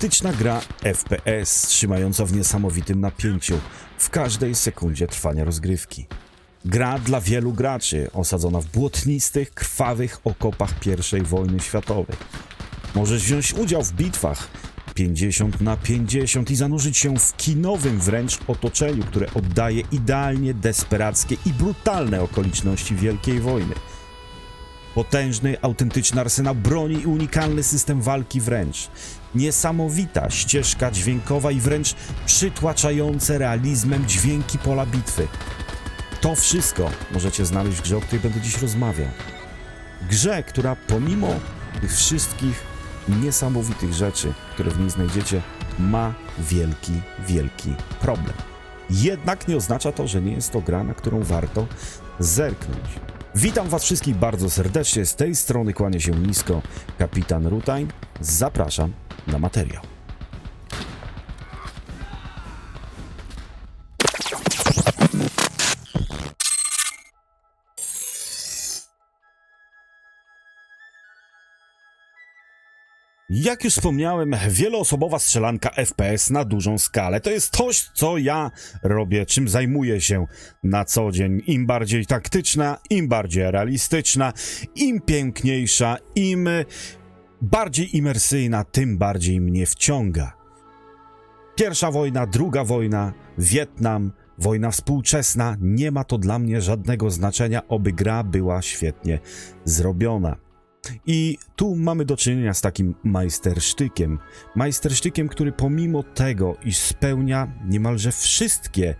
Taktyczna gra FPS, trzymająca w niesamowitym napięciu w każdej sekundzie trwania rozgrywki. Gra dla wielu graczy, osadzona w błotnistych, krwawych okopach I wojny światowej. Możesz wziąć udział w bitwach 50 na 50 i zanurzyć się w kinowym wręcz otoczeniu, które oddaje idealnie desperackie i brutalne okoliczności Wielkiej Wojny. Potężny, autentyczny arsenał broni i unikalny system walki wręcz. Niesamowita ścieżka dźwiękowa i wręcz przytłaczające realizmem dźwięki pola bitwy. To wszystko możecie znaleźć w grze, o której będę dziś rozmawiał. Grze, która pomimo tych wszystkich niesamowitych rzeczy, które w niej znajdziecie, ma wielki, wielki problem. Jednak nie oznacza to, że nie jest to gra, na którą warto zerknąć. Witam Was wszystkich bardzo serdecznie. Z tej strony kłania się nisko kapitan Rutain. Zapraszam na materiał. Jak już wspomniałem, wieloosobowa strzelanka FPS na dużą skalę. To jest coś, co ja robię, czym zajmuję się na co dzień. Im bardziej taktyczna, im bardziej realistyczna, im piękniejsza, im bardziej imersyjna, tym bardziej mnie wciąga. Pierwsza wojna, druga wojna, Wietnam, wojna współczesna, nie ma to dla mnie żadnego znaczenia, oby gra była świetnie zrobiona. I tu mamy do czynienia z takim majstersztykiem. Majstersztykiem, który pomimo tego, iż spełnia niemalże wszystkie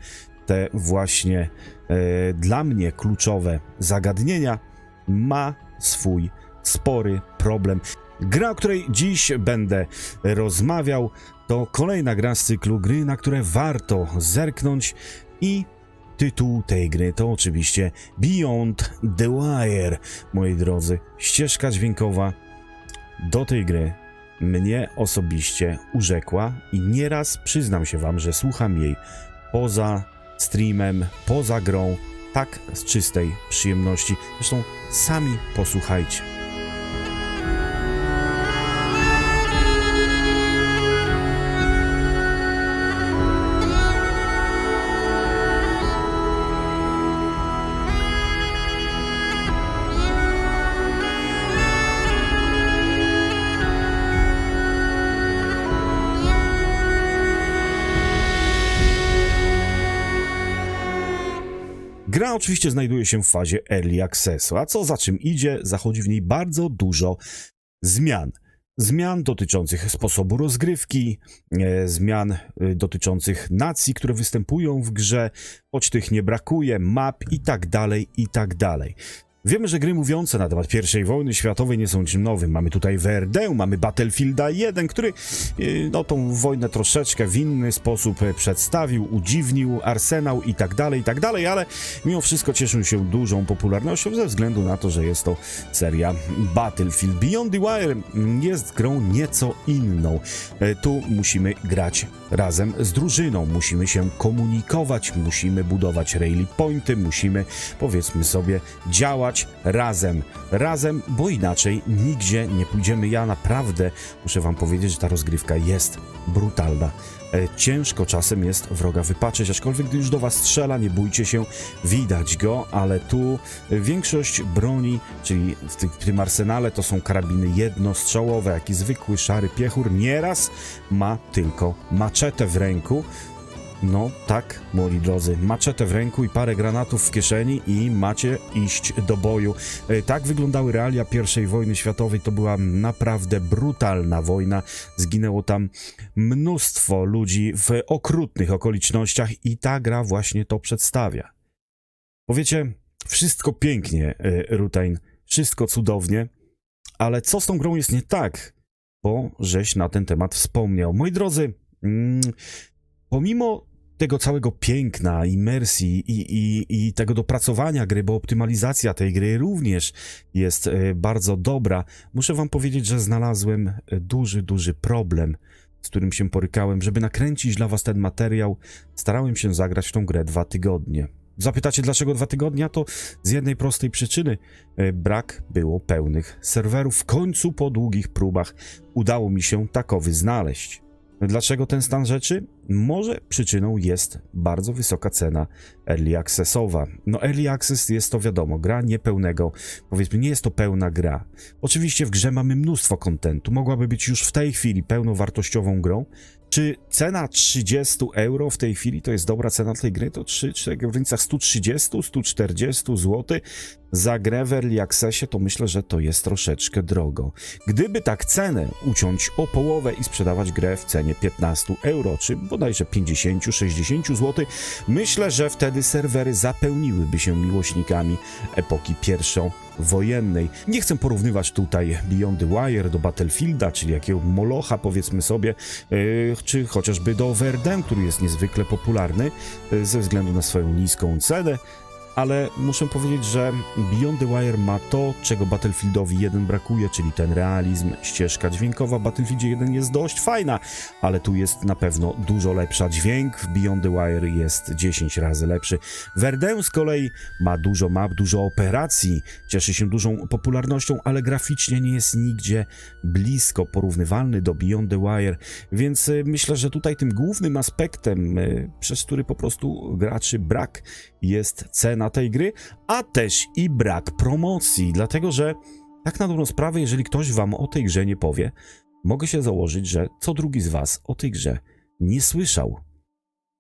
te właśnie e, dla mnie kluczowe zagadnienia, ma swój spory problem. Gra, o której dziś będę rozmawiał, to kolejna gra z cyklu gry, na które warto zerknąć i Tytuł tej gry to oczywiście Beyond the Wire. Moi drodzy, ścieżka dźwiękowa do tej gry mnie osobiście urzekła i nieraz przyznam się wam, że słucham jej poza streamem, poza grą, tak z czystej przyjemności. Zresztą sami posłuchajcie. Gra oczywiście znajduje się w fazie early accessu, a co za czym idzie, zachodzi w niej bardzo dużo zmian. Zmian dotyczących sposobu rozgrywki, e, zmian e, dotyczących nacji, które występują w grze, choć tych nie brakuje, map i tak dalej, i tak dalej. Wiemy, że gry mówiące na temat I wojny światowej nie są czym nowym. Mamy tutaj WRD, mamy Battlefielda 1, który yy, no, tą wojnę troszeczkę w inny sposób e, przedstawił, udziwnił, arsenał i tak dalej, i tak dalej, ale mimo wszystko cieszył się dużą popularnością ze względu na to, że jest to seria Battlefield. Beyond the Wire jest grą nieco inną. E, Tu musimy grać razem z drużyną, musimy się komunikować, musimy budować rally pointy, musimy powiedzmy sobie działać razem, razem, bo inaczej nigdzie nie pójdziemy. Ja naprawdę muszę wam powiedzieć, że ta rozgrywka jest brutalna. E, Ciężko czasem jest wroga wypaczyć, aczkolwiek gdy już do was strzela, nie bójcie się, widać go, ale tu większość broni, czyli w, ty- w tym arsenale to są karabiny jednostrzałowe, jak i zwykły szary piechur, nieraz ma tylko maczetę w ręku. No tak, moi drodzy, maczetę w ręku i parę granatów w kieszeni i macie iść do boju. E, Tak wyglądały realia I wojny światowej. To była naprawdę brutalna wojna. Zginęło tam mnóstwo ludzi w okrutnych okolicznościach i ta gra właśnie to przedstawia. Powiecie, wszystko pięknie, e, Rutain, wszystko cudownie, ale co z tą grą jest nie tak? Bo żeś na ten temat wspomniał. Moi drodzy, mm, pomimo tego całego piękna, imersji i, i, i tego dopracowania gry, bo optymalizacja tej gry również jest e, bardzo dobra, muszę wam powiedzieć, że znalazłem e, duży, duży problem, z którym się porykałem. Żeby nakręcić dla was ten materiał, starałem się zagrać w tą grę dwa tygodnie. Zapytacie, dlaczego dwa tygodnie? A To z jednej prostej przyczyny. E, Brak było pełnych serwerów. W końcu po długich próbach udało mi się takowy znaleźć. Dlaczego ten stan rzeczy? Może przyczyną jest bardzo wysoka cena early accessowa. No early access jest to wiadomo, gra niepełnego, powiedzmy nie jest to pełna gra. Oczywiście w grze mamy mnóstwo kontentu, mogłaby być już w tej chwili pełnowartościową grą. Czy cena 30 euro w tej chwili to jest dobra cena tej gry? To 3, 4, w granicach 130, 140 zł za grę w Early Accessie to myślę, że to jest troszeczkę drogo. Gdyby tak cenę uciąć o połowę i sprzedawać grę w cenie 15 euro, czy bodajże 50-60 zł, myślę, że wtedy serwery zapełniłyby się miłośnikami epoki pierwszowojennej. Nie chcę porównywać tutaj Beyond the Wire do Battlefielda, czyli jakiego molocha powiedzmy sobie, yy, czy chociażby do Verdun, który jest niezwykle popularny yy, ze względu na swoją niską cenę, ale muszę powiedzieć, że Beyond the Wire ma to, czego Battlefieldowi 1 brakuje, czyli ten realizm, ścieżka dźwiękowa. W Battlefieldzie 1 jest dość fajna, ale tu jest na pewno dużo lepsza. Dźwięk w Beyond the Wire jest 10 razy lepszy. Verdun z kolei ma dużo map, dużo operacji, cieszy się dużą popularnością, ale graficznie nie jest nigdzie blisko porównywalny do Beyond the Wire, więc y, myślę, że tutaj tym głównym aspektem, y, przez który po prostu graczy brak jest cena tej gry, a też i brak promocji, dlatego że tak na dobrą sprawę, jeżeli ktoś wam o tej grze nie powie, mogę się założyć, że co drugi z was o tej grze nie słyszał.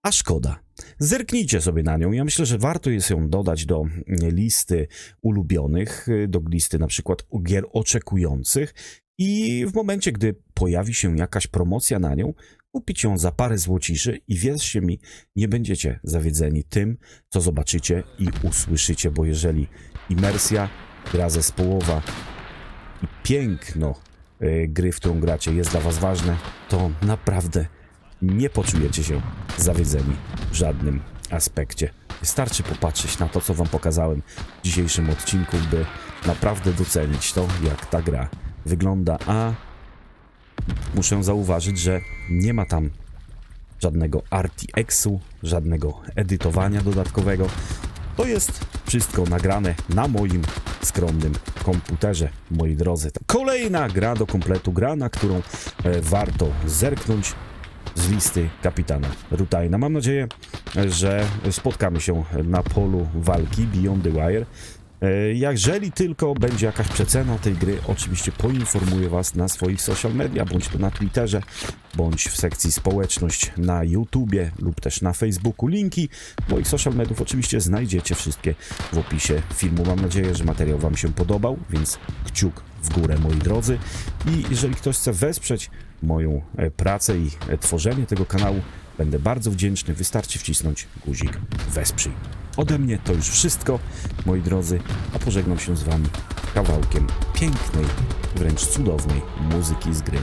A szkoda. Zerknijcie sobie na nią. Ja myślę, że warto jest ją dodać do mm, listy ulubionych, do listy na przykład gier oczekujących i w momencie, gdy pojawi się jakaś promocja na nią, kupić ją za parę złociszy i wierzcie mi, nie będziecie zawiedzeni tym, co zobaczycie i usłyszycie, bo jeżeli imersja, gra zespołowa i piękno y, gry, w którą gracie jest dla was ważne, to naprawdę nie poczujecie się zawiedzeni w żadnym aspekcie. Wystarczy popatrzeć na to, co wam pokazałem w dzisiejszym odcinku, by naprawdę docenić to, jak ta gra wygląda, a muszę zauważyć, że nie ma tam żadnego RTX-u, żadnego edytowania dodatkowego. To jest wszystko nagrane na moim skromnym komputerze, moi drodzy. Kolejna gra do kompletu, gra, na którą e, warto zerknąć z listy kapitana Rutajna. Mam nadzieję, że spotkamy się na polu walki Beyond the Wire. E, Jeżeli tylko będzie jakaś przecena tej gry, oczywiście poinformuję Was na swoich social media, bądź to na Twitterze, bądź w sekcji społeczność na YouTubie lub też na Facebooku. Linki moich social mediów oczywiście znajdziecie wszystkie w opisie filmu. Mam nadzieję, że materiał Wam się podobał, więc kciuk w górę, moi drodzy. I jeżeli ktoś chce wesprzeć moją e, pracę i e, tworzenie tego kanału, będę bardzo wdzięczny. Wystarczy wcisnąć guzik wesprzyj. Ode mnie to już wszystko, moi drodzy, a pożegnam się z Wami kawałkiem pięknej, wręcz cudownej muzyki z gry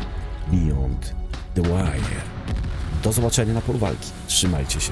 Beyond the Wire. Do zobaczenia na polu walki. Trzymajcie się.